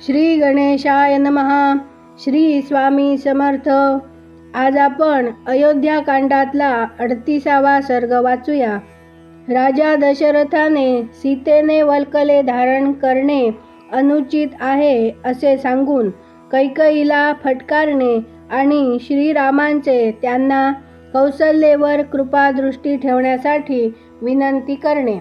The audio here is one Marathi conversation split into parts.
श्री गणेशाय नमहा श्री स्वामी समर्थ. आज आपण अयोध्याकांडातला अडतीसावा सर्ग वाचूया. राजा दशरथाने सीतेने वल्कले धारण करणे अनुचित आहे असे सांगून कैकईला फटकारणे आणि श्रीरामांचे त्यांना कौशल्येवर कृपादृष्टी ठेवण्यासाठी विनंती करणे.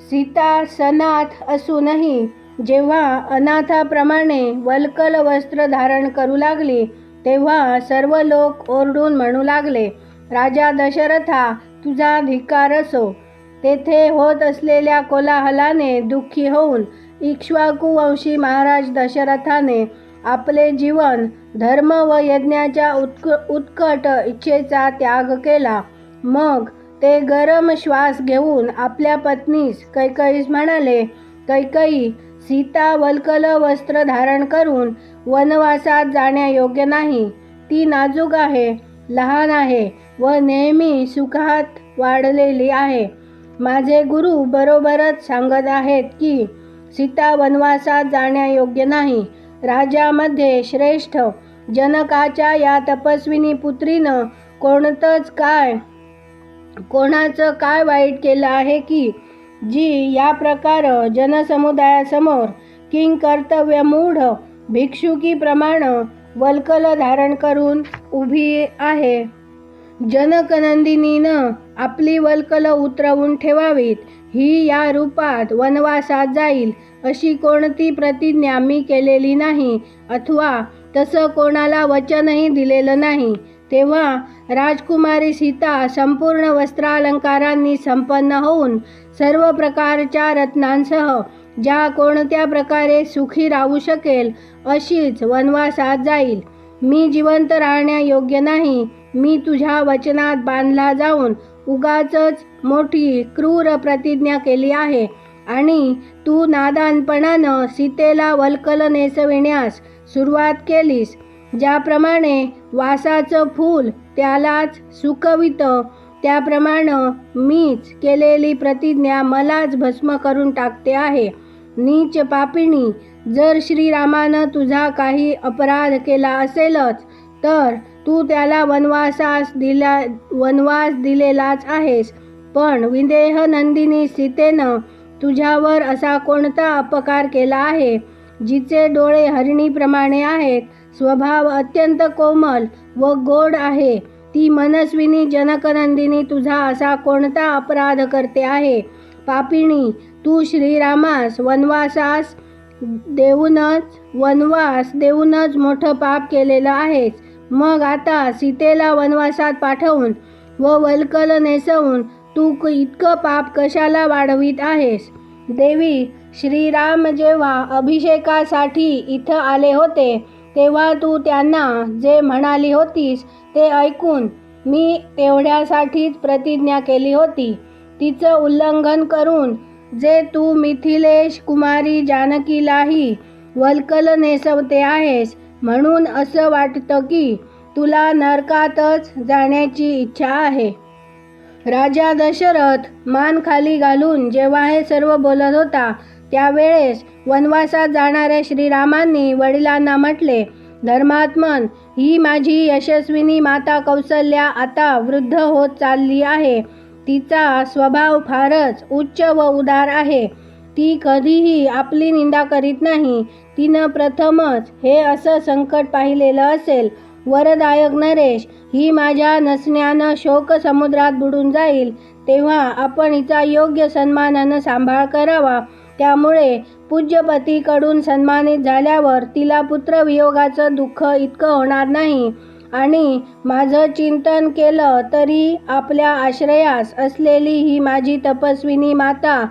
सीता सनाथ असूनही जेव्हा अनाथाप्रमाणे वल्कल वस्त्र धारण करू लागली तेव्हा सर्व लोक ओरडून म्हणू लागले राजा दशरथा तुझा धिक्कार असो. तेथे होत असलेल्या कोलाहलाने दुःखी होऊन इक्ष्वाकुवंशी महाराज दशरथाने आपले जीवन धर्म व यज्ञाच्या उत्क उत्कट इच्छेचा त्याग केला. मग ते गरम श्वास घेऊन आपल्या पत्नीस कैकईस म्हणाले कैकई सीता वल्कल वस्त्र धारण करून वनवासात जाण्यायोग्य नाही. ती नाजूक आहे लहान आहे व नेहमी सुखात वाढलेली आहे. माझे गुरु बरोबरच सांगत आहेत की सीता वनवासात जाण्यायोग्य नाही. राजामध्ये श्रेष्ठ जनकाच्या या तपस्विनी पुत्रीनं कोणतंच काय कोणाचं काय वाईट केलं आहे की जी या प्रकार जनसमुदायासमोर किंग कर्तव्य मूढ भिक्षुकीप्रमाण वल्कल धारण करून उभी आहे. जनकनंदिनीनं आपली वल्कल उतरवून ठेवावीत ही या रूपात वनवासात जाईल अशी कोणती प्रतिज्ञा मी केलेली नाही अथवा तसं कोणाला वचनही दिलेलं नाही तेव्हा राजकुमारी सीता संपूर्ण वस्त्रालंकारांनी संपन्न होऊन सर्व प्रकारच्या रत्नांसह ज्या कोणत्या प्रकारे सुखी राहू शकेल अशीच वनवासात जाईल. मी जिवंत राहण्यायोग्य नाही. मी तुझ्या वचनात बांधला जाऊन उगाचच मोठी क्रूर प्रतिज्ञा केली आहे. आणि तू नादानपणानं सीतेला वल्कल नेसविण्यास सुरुवात केलीस. ज्याप्रमाणे वासाचं फूल त्यालाच सुकवितं त्याप्रमाणे मीच केलेली प्रतिज्ञा मलाच भस्म करून टाकते आहे. नीच पापिणी जर श्रीरामानं तुझा काही अपराध केला असेलच तर तू त्याला वनवासास दिला वनवास दिलेलाच आहेस. पण विदेह नंदिनी सीतेनं तुझ्यावर असा कोणता अपकार केला आहे? जिचे डोळे हरिणीप्रमाणे आहेत स्वभाव अत्यंत कोमल व गोड आहे. ती मनस्विनी जनकनंदिनी तुझा असा कोणता अपराध करते आहे? पापिणी तू श्रीरामास वनवासास देऊनच वनवास देऊनच मोठं पाप केलेलं आहेस. मग आता सीतेला वनवासात पाठवून व वल्कल नेसवून तू क- इतकं पाप कशाला वाढवीत आहेस? देवी श्रीराम जेव्हा अभिषेकासाठी इथं आले होते तेव्हा तू त्यांना जे म्हणाली होतीस ते ऐकून मी तेवढ्यासाठीच प्रतिज्ञा केली होती. तिचं उल्लंघन करून जे तू मिथिलेश कुमारी जानकीलाही वल्कल नेसवते आहेस म्हणून असं वाटतं की तुला नरकातच जाण्याची इच्छा आहे. राजा दशरथ मान खाली घालून जेव्हा हे सर्व बोलत होता त्यावेळेस वनवासात जाणाऱ्या श्रीरामांनी वडिलांना म्हटले धर्मात्मन ही माझी यशस्विनी माता कौसल्या आता वृद्ध होत चालली आहे. तिचा स्वभाव फारच उच्च व उदार आहे. ती कधीही आपली निंदा करीत नाही. तिनं प्रथमच हे असं संकट पाहिलेलं असेल वरदायक नरेश ही माझ्या नसण्यानं शोक समुद्रात बुडून जाईल तेव्हा आपण हिचा योग्य सन्मानानं सांभाळ करावा. त्यामुळे पूज्यपतीकडून सन्मानित झाल्यावर तिला पुत्रवियोगाचं दुःख इतकं होणार नाही. आणि माझं चिंतन केलं तरी आपल्या आश्रयास असलेली ही माझी तपस्विनी माता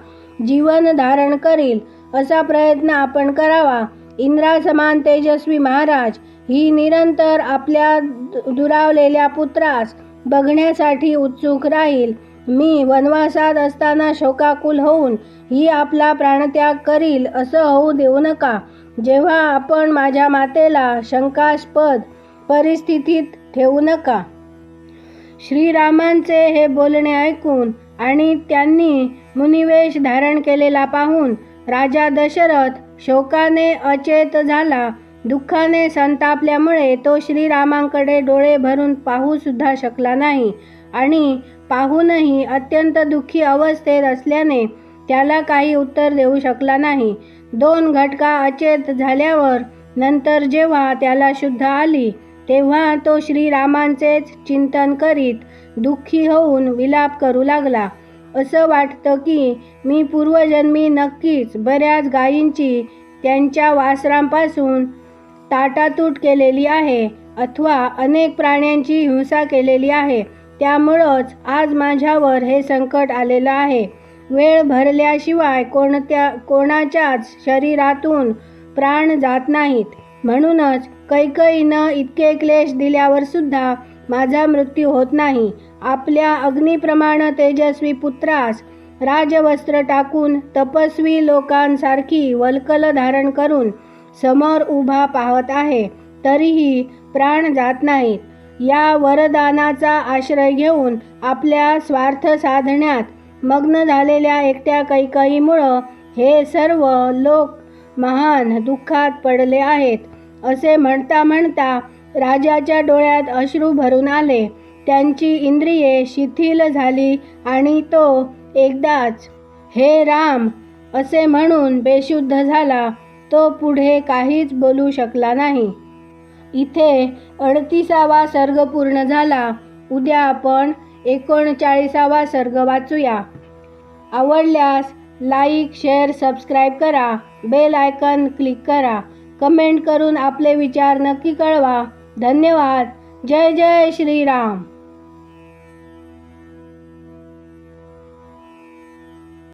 जीवन धारण करील असा प्रयत्न आपण करावा. इंद्रासमान तेजस्वी महाराज ही निरंतर आपल्या दु- दुरावलेल्या पुत्रास बघण्यासाठी उत्सुक राहील. मी वनवासात असताना शोकाकुल होऊन ही आपला प्राणत्याग करील असं होऊ देऊ नका. जेव्हा आपण माझ्या मातेला शंकास्पद परिस्थितीत ठेवू नका. श्रीरामांचे हे बोलणे ऐकून आणि त्यांनी मुनिवेश धारण केलेला पाहून राजा दशरथ शोकाने अचेत झाला. दुःखाने संतापल्यामुळे तो श्रीरामांकडे डोळे भरून पाहू सुद्धा शकला नाही आणि पाहूनही अत्यंत दुःखी अवस्थेत असल्याने त्याला काही उत्तर देऊ शकला नाही. दोन घटका अचेत झाल्यावर नंतर जेव्हा त्याला शुद्ध आली तेव्हा तो श्रीरामांचेच चिंतन करीत दुःखी होऊन विलाप करू लागला. असं वाटतं की मी पूर्वजन्मी नक्कीच बऱ्याच गायींची त्यांच्या वासरांपासून ताटातूट केलेली आहे अथवा अनेक प्राण्यांची हिंसा केलेली आहे. त्यामुळंच आज माझ्यावर हे संकट आलेलं आहे. वेळ भरल्याशिवाय कोणत्या कोणाच्याच शरीरातून प्राण जात नाहीत. म्हणूनच कैकईनं इतके क्लेश दिल्यावर सुद्धा माझा मृत्यू होत नाही. आपल्या अग्निप्रमाण तेजस्वी पुत्रास राजवस्त्र टाकून तपस्वी लोकांसारखी वल्कल धारण करून समोर उभा पाहत आहे. तरीही प्राण जात नाहीत. या वरदानाचा आश्रय घेऊन आपल्या स्वार्थ साधण्यात मग्न झालेल्या एकट्या कैकईमुळं हे सर्व लोक महान दुःखात पडले आहेत. असे म्हणता म्हणता राजाच्या डोळ्यात अश्रू भरून आले. त्यांची इंद्रिये शिथिल झाली आणि तो एकदाच हे राम असे म्हणून बेशुद्ध झाला. तो पुढे काहीच बोलू शकला नाही. इथे अडतीसावा सर्ग पूर्ण झाला. उद्या आपण एकोणचाळीसावा सर्ग वाचूया. आवडल्यास लाईक शेअर सबस्क्राईब करा. बेल आयकन क्लिक करा. कमेंट करून आपले विचार नक्की कळवा. धन्यवाद. जय जय श्रीराम.